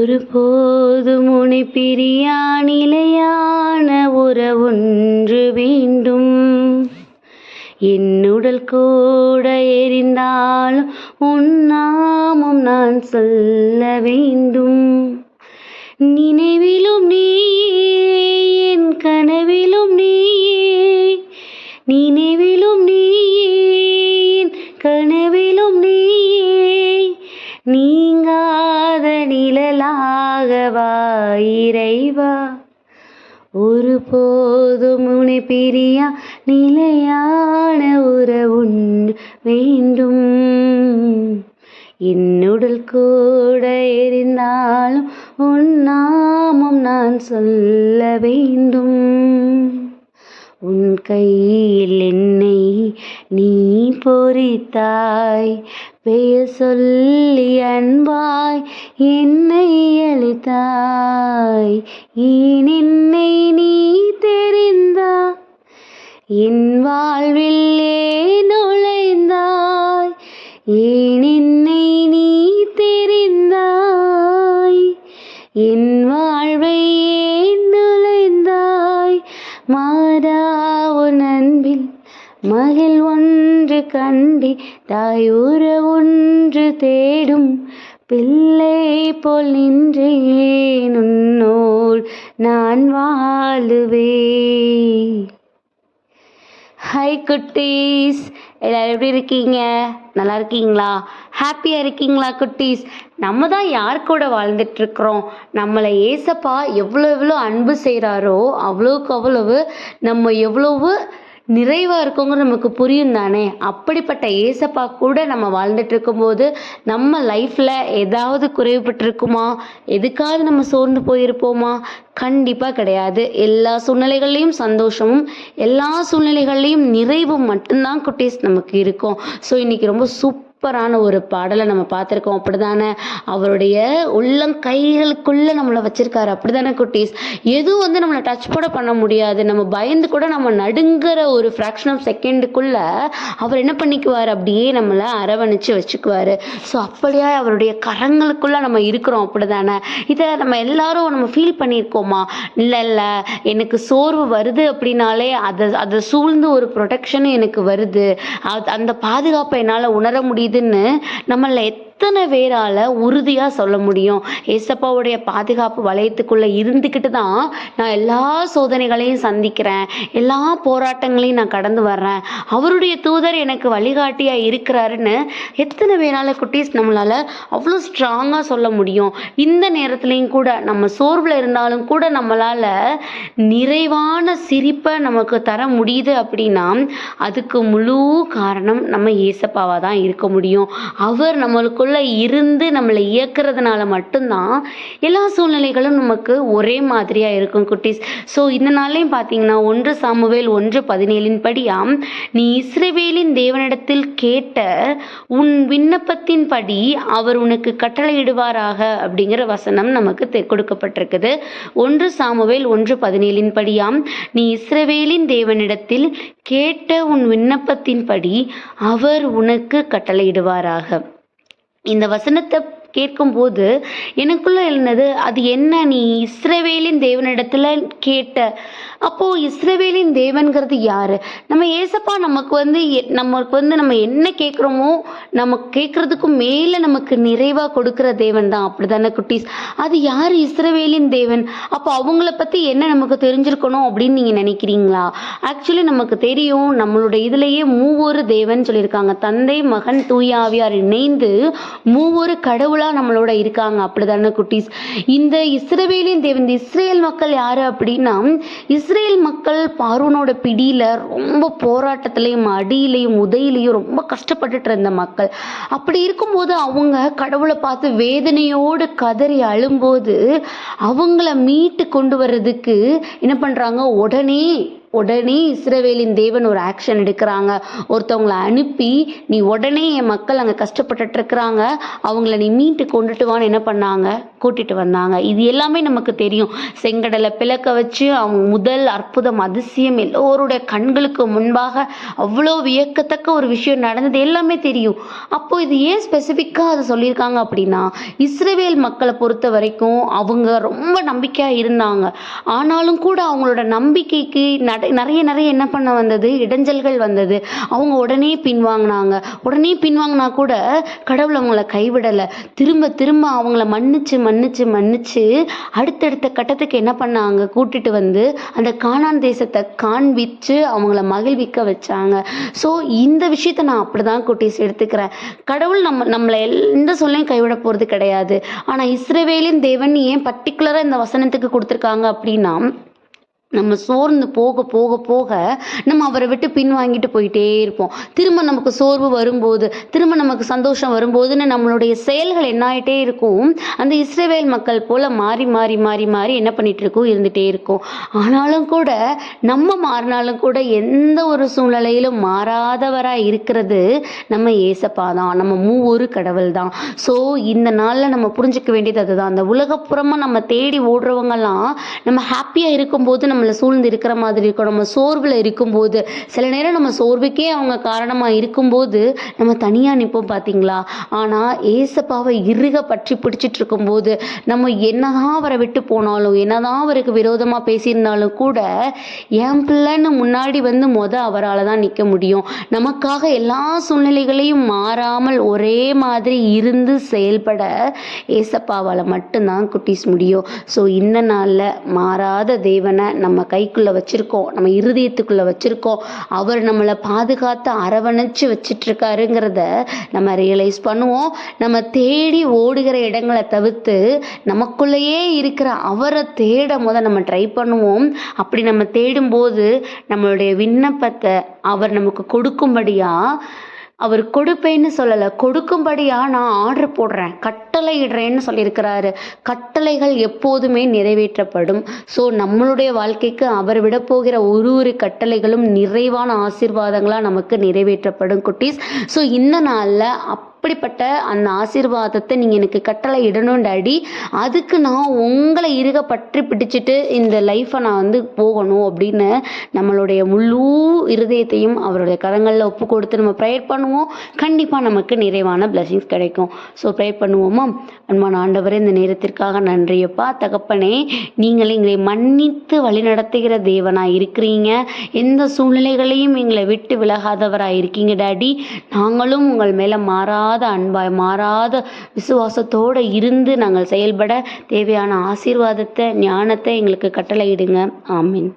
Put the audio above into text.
ஒருபோதும் உனை பிரியா நிலையான உறவொன்று வேண்டும். என்னுடல் கூட எரிந்தாலும் உன் நாமம் நான் சொல்ல வேண்டும். நிழலாகவா நிழலாக வா இறைவா ஒருபோதும் உனை பிரியா நிலையான உறவுண்டு வேண்டும். என்னுடல் கூட எரிந்தாலும் உன் நாமம் நான் சொல்ல வேண்டும். உன் கையில் என்னை நீ பொறித்தாய் பெயர் சொல்லி அன்பாய் என்னை அளித்தாய் ஏன் நீ தெரிந்தா என் வாழ்வில் நுழைந்தாய். ஏன் நீ தெரிந்தாய்? என் வாழ்வை ஏன் நுழைந்தாய்? மாறா உன் அன்பில் மகிழ் கண்டி தாய் ஒன்று தேடும் பிள்ளை போல் நின்றேன் உன்னோள் நான் வாழுவே ஹாய் குட்டீஸ் எல்லாரும் எப்படி இருக்கீங்க? நல்லா இருக்கீங்களா? ஹாப்பியாக இருக்கீங்களா குட்டீஸ்? நம்ம தான் யார் கூட வாழ்ந்துட்டு இருக்கிறோம்? நம்மளை ஏசப்பா எவ்வளோ எவ்வளோ அன்பு செய்கிறாரோ அவ்வளோக்கு அவ்வளவு நம்ம எவ்வளவு நிறைவாக இருக்குங்கிற நமக்கு புரியும் தானே அப்படிப்பட்ட ஏசப்பா கூட நம்ம வாழ்ந்துட்டு இருக்கும்போது நம்ம லைஃப்பில் ஏதாவது குறைவுபட்டிருக்குமா? எதுக்காவது நம்ம சோர்ந்து போயிருப்போமா? கண்டிப்பாக கிடையாது. எல்லா சூழ்நிலைகள்லையும் சந்தோஷமும் எல்லா சூழ்நிலைகள்லையும் நிறைவும் மட்டும்தான் குட்டீஸ் நமக்கு இருக்கும். ஸோ இன்னைக்கு ரொம்ப சூப்பரான ஒரு பாடலை நம்ம பார்த்துருக்கோம். அப்படிதானே? அவருடைய உள்ளம் கைகளுக்குள்ள நம்மளை வச்சிருக்காரு. அப்படிதானே குட்டீஸ்? எதுவும் வந்து நம்மளை டச் கூட பண்ண முடியாது. நம்ம பயந்து கூட நம்ம நடுங்கிற ஒரு ஃப்ராக்ஷன் ஆஃப் செகண்டுக்குள்ள அவர் என்ன பண்ணிக்குவார்? அப்படியே நம்மளை அரவணைச்சு வச்சுக்குவார். ஸோ அப்படியே அவருடைய கரங்களுக்குள்ள நம்ம இருக்கிறோம். அப்படிதானே? இதை நம்ம எல்லாரும் நம்ம ஃபீல் பண்ணியிருக்கோமா? இல்லை இல்லை. எனக்கு சோர்வு வருது அப்படின்னாலே அதை அதை சூழ்ந்து ஒரு ப்ரொடெக்ஷன் எனக்கு வருது. அது அந்த பாதுகாப்பை என்னால் உணர இதுன்னு நம்மள எத்தனை பேரால் உறுதியாக சொல்ல முடியும்? ஏசப்பாவுடைய பாதுகாப்பு வளையத்துக்குள்ளே இருந்துக்கிட்டு தான் நான் எல்லா சோதனைகளையும் சந்திக்கிறேன். எல்லா போராட்டங்களையும் நான் கடந்து வர்றேன். அவருடைய தூதர் எனக்கு வழிகாட்டியாக இருக்கிறாருன்னு எத்தனை பேரால் குட்டீஸ் நம்மளால் அவ்வளோ ஸ்ட்ராங்காக சொல்ல முடியும்? இந்த நேரத்துலையும் கூட நம்ம சோர்வில் இருந்தாலும் கூட நம்மளால் நிறைவான சிரிப்பை நமக்கு தர முடியுது அப்படின்னா அதுக்கு முழு காரணம் நம்ம ஏசப்பாவாக தான் இருக்க முடியும் முடியும். அவர் நம்மளுக்குள்ள இருந்து நம்மளை இயக்குறதுனால மட்டும்தான் எல்லா சூழ்நிலைகளும் நமக்கு ஒரே மாதிரியாக இருக்கும் குட்டீஸ். ஸோ இதனாலையும் பார்த்தீங்கன்னா ஒன்று சாமுவேல் ஒன்று பதினேழின் படியாம் நீ இஸ்ரவேலின் தேவனிடத்தில் கேட்ட உன் விண்ணப்பத்தின்படி அவர் உனக்கு கட்டளையிடுவாராக அப்படிங்கிற வசனம் நமக்கு தெ- கொடுக்கப்பட்டிருக்குது. ஒன்று சாமுவேல் ஒன்று பதினேழின் படியாம் நீ இஸ்ரவேலின் தேவனிடத்தில் கேட்ட உன் விண்ணப்பத்தின்படி அவர் உனக்கு கட்டளையிடுவாராக. இந்த வசனத்தை கேட்கும்போது எனக்குள்ள எழுந்தது அது என்ன? நீ இஸ்ரவேலின் தேவனிடத்துல கேட்ட அப்போ இஸ்ரவேலின் தேவன்கிறது யாரு? நம்ம ஏசப்பா நமக்கு வந்து எ- நமக்கு வந்து நம்ம என்ன கேட்குறோமோ நம்ம கேட்கறதுக்கும் மேல நமக்கு நிறைவா கொடுக்கிற தேவன் தான். அப்படிதானே குட்டீஸ்? அது யார் இஸ்ரவேலின் தேவன்? அப்போ அவங்கள பத்தி என்ன நமக்கு தெரிஞ்சிருக்கணும் அப்படின்னு நீங்க நினைக்கிறீங்களா? ஆக்சுவலி நமக்கு தெரியும் நம்மளுடைய இதுலயே மூவொரு தேவன் சொல்லியிருக்காங்க. தந்தை மகன் தூயாவியார் இணைந்து மூவொரு கடவுளா நம்மளோட இருக்காங்க. அப்படிதானே குட்டீஸ்? இந்த இஸ்ரவேலின் தேவன் இந்த இஸ்ரேல் மக்கள் யாரு அப்படின்னா இஸ்ரேல் மக்கள் பார்வனோட பிடியில ரொம்ப போராட்டத்திலையும் அடியிலையும் உதையிலையும் ரொம்ப கஷ்டப்பட்டுட்டு இருந்த மக்கள். அப்படி இருக்கும்போது அவங்க கடவுளை பார்த்து வேதனையோடு கதறி அழும்போது அவங்கள மீட்டு கொண்டு வர்றதுக்கு என்ன பண்ணுறாங்க உடனே உடனே இஸ்ரவேலின் தேவன் ஒரு ஆக்ஷன் எடுக்கிறாங்க. ஒருத்தவங்கள அனுப்பி நீ உடனே என் மக்கள் அங்கே கஷ்டப்பட்டுட்டு இருக்கிறாங்க அவங்கள நீ மீட்டு கொண்டுட்டு வான்னு என்ன பண்ணாங்க? கூட்டிட்டு வந்தாங்க. இது எல்லாமே நமக்கு தெரியும். செங்கடலை பிளக்க வச்சு அவங்க முதல் அற்புதம் அதிசயம் எல்லோருடைய கண்களுக்கு முன்பாக அவ்வளோ வியக்கத்தக்க ஒரு விஷயம் நடந்தது. எல்லாமே தெரியும். அப்போ இது ஏன் ஸ்பெசிஃபிக்காக அதை சொல்லியிருக்காங்க அப்படின்னா இஸ்ரவேல் மக்களை பொறுத்த வரைக்கும் அவங்க ரொம்ப நம்பிக்கையாக இருந்தாங்க. ஆனாலும் கூட அவங்களோட நம்பிக்கைக்கு நட நிறைய நிறைய என்ன பண்ண வந்தது? இடைஞ்சல்கள் வந்தது. அவங்க உடனே பின்வாங்கினாங்க உடனே பின்வாங்கினா கூட கடவுள் அவங்கள கைவிடலை. திரும்ப திரும்ப அவங்கள மன்னிச்சு மன்னிச்சு மன்னிச்சு அடுத்தடுத்த கட்டத்துக்கு என்ன பண்ணாங்க? கூட்டிட்டு வந்து அந்த காணான் தேசத்தை காண்பிச்சு அவங்கள மகிழ்விக்க வச்சாங்க. ஸோ இந்த விஷயத்தை நான் அப்படிதான் குட்டீஸ் எடுத்துக்கிறேன். கடவுள் நம்ம நம்மளை எந்த சொல்லையும் கைவிட போகிறது கிடையாது. ஆனால் இஸ்ரேவேலின் தேவன் ஏன் பர்டிகுலராக இந்த வசனத்துக்கு கொடுத்துருக்காங்க அப்படின்னா நம்ம சோர்ந்து போக போக போக நம்ம அவரை விட்டு பின்வாங்கிட்டு போயிட்டே இருப்போம். திரும்ப நமக்கு சோர்வு வரும்போது திரும்ப நமக்கு சந்தோஷம் வரும்போதுன்னு நம்மளுடைய செயல்கள் என்ன ஆகிட்டே இருக்கும்? அந்த இஸ்ரேவேல் மக்கள் போல் மாறி மாறி மாறி மாறி என்ன பண்ணிட்டு இருக்கோம் இருந்துகிட்டே இருக்கும். ஆனாலும் கூட நம்ம மாறினாலும் கூட எந்த ஒரு சூழ்நிலையிலும் மாறாதவராக இருக்கிறது நம்ம ஏசப்பா தான். நம்ம மூவொரு கடவுள் தான். ஸோ இந்த நாளில் நம்ம புரிஞ்சுக்க வேண்டியது அதுதான். அந்த உலகப்புறமாக நம்ம தேடி ஓடுறவங்கலாம் நம்ம ஹாப்பியாக இருக்கும்போது நம்மளை சூழ்ந்து இருக்கிற மாதிரி இருக்கும். நம்ம சோர்வில் இருக்கும்போது சில நேரம் நம்ம சோர்வுக்கே அவங்க காரணமாக இருக்கும்போது நம்ம தனியாக நிற்போம் பார்த்தீங்களா ஆனால் ஏசப்பாவை இறுக பற்றி பிடிச்சிட்டு இருக்கும்போது நம்ம என்னதான் அவரை விட்டு போனாலும் என்னதான் அவருக்கு விரோதமாக பேசியிருந்தாலும் கூட என் பிள்ளைன்னு முன்னாடி வந்து மொத அவரால் தான் நிற்க முடியும். நமக்காக எல்லா சூழ்நிலைகளையும் மாறாமல் ஒரே மாதிரி இருந்து செயல்பட ஏசப்பாவால் மட்டும்தான் குட்டீஸ் முடியும். ஸோ இந்த நாளில் மாறாத தேவனை நம்ம கைக்குள்ளே வச்சுருக்கோம். நம்ம இருதயத்துக்குள்ளே வச்சுருக்கோம். அவர் நம்மளை பாதுகாத்து அரவணைச்சு வச்சிட்ருக்காருங்கிறத நம்ம ரியலைஸ் பண்ணுவோம். நம்ம தேடி ஓடுகிற இடங்களை தவிர்த்து நமக்குள்ளேயே இருக்கிற அவரை தேட முத நம்ம ட்ரை பண்ணுவோம். அப்படி நம்ம தேடும்போது நம்மளுடைய விண்ணப்பத்தை அவர் நமக்கு கொடுக்கும்படியாக அவர் கொடுப்பேன்னு சொல்லலை கொடுக்கும்படியா நான் ஆர்டர் போடுறேன். கட் கட்டளையிடுறேன்னு சொல்லியிருக்கிறாரு. கட்டளைகள் எப்போதுமே நிறைவேற்றப்படும். ஸோ நம்மளுடைய வாழ்க்கைக்கு அவர் விட போகிற ஒரு ஒரு கட்டளைகளும் நிறைவான ஆசீர்வாதங்களாக நமக்கு நிறைவேற்றப்படும் குட்டீஸ். ஸோ இந்த நாளில் அப்படிப்பட்ட அந்த ஆசீர்வாதத்தை நீங்கள் எனக்கு கட்டளை இடணும் டாடி அதுக்கு நான் உங்களை இருக பற்றி பிடிச்சிட்டு இந்த லைஃப்பை நான் வந்து போகணும் அப்படின்னு நம்மளுடைய முழு இருதயத்தையும் அவருடைய கரங்களில் ஒப்பு கொடுத்து நம்ம ப்ரேயர் பண்ணுவோம். கண்டிப்பாக நமக்கு நிறைவான பிளெஸிங்ஸ் கிடைக்கும். ஸோ ப்ரேயர் பண்ணுவோமா? அன்பான ஆண்டவரே இந்த நேரத்திற்காக நன்றியப்பா. தகப்பனே நீங்கள் எங்களை மன்னித்து வழிநடத்துகிற தேவனாக இருக்கிறீங்க. எந்த சூழ்நிலைகளையும் எங்களை விட்டு விலகாதவராக இருக்கீங்க டாடி. நாங்களும் உங்கள் மேலே மாறாத அன்பாய் மாறாத விசுவாசத்தோடு இருந்து நாங்கள் செயல்பட தேவையான ஆசீர்வாதத்தை ஞானத்தை எங்களுக்கு கட்டளையிடுங்க. ஆமீன்.